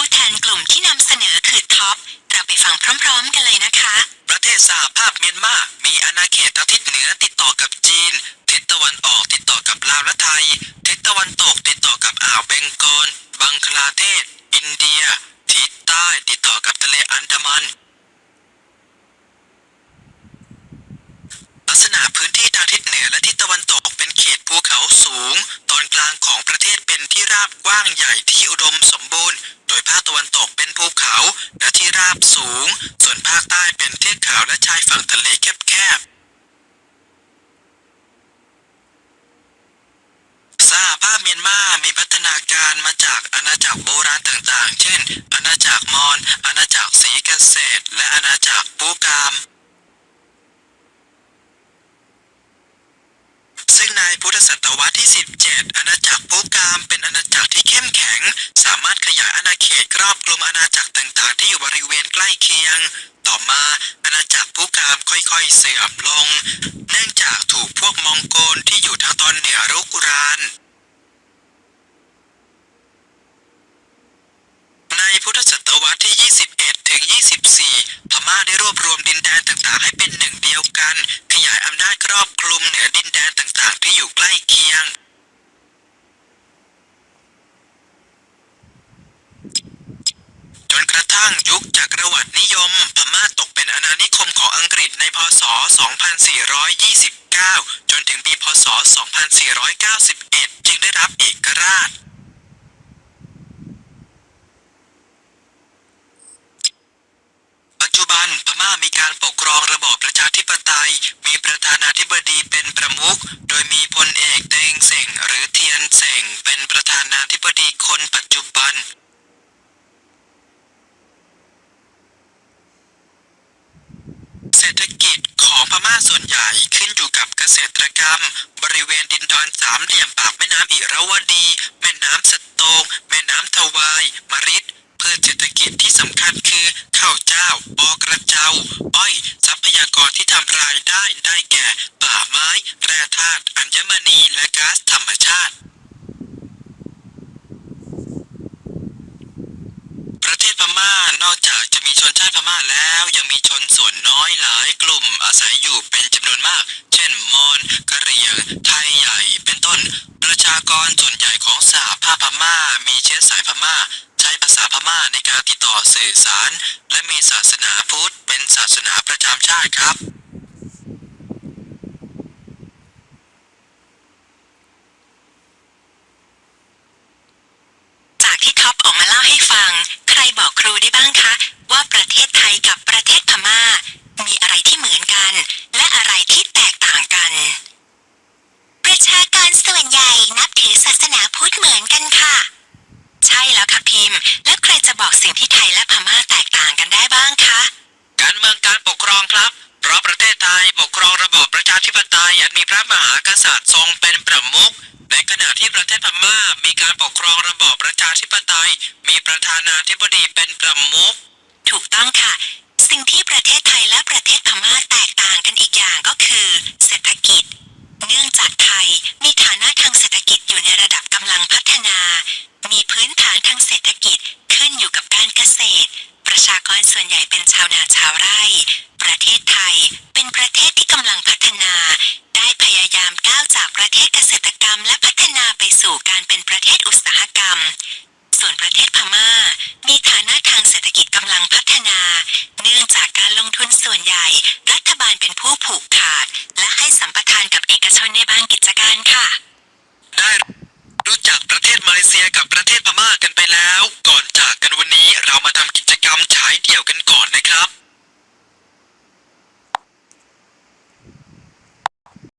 ผู้แทนกลุ่มที่นำเสนอคือท็อป เราไปฟังพร้อมๆกันเลยนะคะ ประเทศสหภาพเมียนมามีอาณาเขตทางทิศเหนือติดต่อกับจีน ทิศตะวันออกติดต่อกับลาวและไทย ทิศตะวันตกติดต่อกับอ่าวเบงกอล บังคลาเทศ อินเดีย ทิศใต้ติดต่อกับทะเลอันดามัน ลักษณะพื้นที่ทางทิศเหนือและทิศตะวันตกเป็นเขตภูเขาสูงางของประเทศเป็นที่ราบกว้างใหญ่ที่อุดมสมบูรณ์ โดยภาคตะวันตกเป็นภูเขาและที่ราบสูง ส่วนภาคใต้เป็นเทือกเขาและชายฝั่งทะเลแคบๆสหภาพเมียนมามีพัฒนาการมาจากอาณาจักรโบราณต่างๆ เช่น อาณาจักรมอญ อาณาจักรศรีเกษตร และอาณาจักรปูกาม ในพุทธศตวรรษที่ 17 อาณาจักรปูกามเป็นอาณาจักรที่เข้มแข็ง สามารถขยายอาณาเขตครอบคลุมอาณาจักรต่างๆ ที่อยู่บริเวณใกล้เคียง ต่อมาอาณาจักรปูกามค่อยๆเสื่อมลง เนื่องจากถูกพวกมองโกลที่อยู่ทางตอนเหนือรุกราน ในพุทธศตวรรษที่ 21 ถึง 24 พม่าได้รวบรวมดินแดนต่างๆ ให้เป็นหนึ่งเดียวกัน ขยายอำนาจค รอบคลุมเหนือดินแดนต่างๆ ที่อยู่ใกล้เคียง จนกระทั่งยุคจักรวรรดินิยม พม่าตกเป็นอาณานิคมของอังกฤษในพศ 2429 จนถึงปีพศ 2491 จึงได้รับเอกราช ปัจจุบันพม่ามีการปกครองระบอบ ประชาธิปไตย มีประธานาธิบดีเป็นประมุข โดยมีพลเอกเตงเซ็งหรือเทียนเซ็งเป็นประธานาธิบดีคนปัจจุบันเศรษฐกิจของพม่าส่วนใหญ่ขึ้นอยู่กับเกษตรกรรม บริเวณดินดอนสามเหลี่ยมปากแม่น้ำอิระวดี แม่น้ำสตง แม่น้ำทวายมริดพืชเศรษฐกิจที่สำคัญคือข้าวเจ้า ปอกระเจ้า อ้อย ยากรที่ทำรายได้ได้แก่ ป่าไม้ แร่ธาตุ อัญมณี และก๊าซธรรมชาติ ประเทศพม่านอกจากจะมีชนชาติพม่าแล้วยังมีชนส่วนน้อยหลายกลุ่มอาศัยอยู่เป็นจำนวนมาก เช่น มอญกะเหรี่ยง ไทยใหญ่ เป็นต้น ประชากรส่วนใหญ่ของสหภาพพม่ามีเชื้อสายพม่า ช้ภาษาพม่าในการติดต่อสื่อสาร และมีศาสนาพุทธเป็นศาสนาประจำชาติครับจากที่ท็อปออกมาเล่าให้ฟัง ใครบอกครูได้บ้างคะ ว่าประเทศไทยกับประเทศพม่า มีอะไรที่เหมือนกัน และอะไรที่แตกต่างกัน ประชากรส่วนใหญ่นับถือศาสนาพุทธเหมือนกันค่ะ ใช่แล้วค่ะพิมพ์ แล้วใครจะ บอกสิ่งที่ไทยและพม่าแตกต่างกันได้บ้างคะ การเมืองการปกครองครับ เพราะประเทศไทยปกครองระบอบประชาธิปไตยอันมีพระมหากษัตริย์ทรงเป็นประมุข ในขณะที่ประเทศพม่ามีการปกครองระบอบประชาธิปไตย มีประธานาธิบดีเป็นประมุข ประเทศพมา่า มีฐานะทางเศรษฐกิจกำลังพัฒนา เนื่องจากการลงทุนส่วนใหญ่ รัฐบาลเป็นผู้ผูกขาด และให้สัมปทานกับเอกชนในบางกิจการค่ะ ได้รู้จักประเทศมาเลเซียกับประเทศพม่ากันไปแล้ว ก่อนจากกันวันนี้เรามาทำกิจกรรมฉายเดี่ยวกัน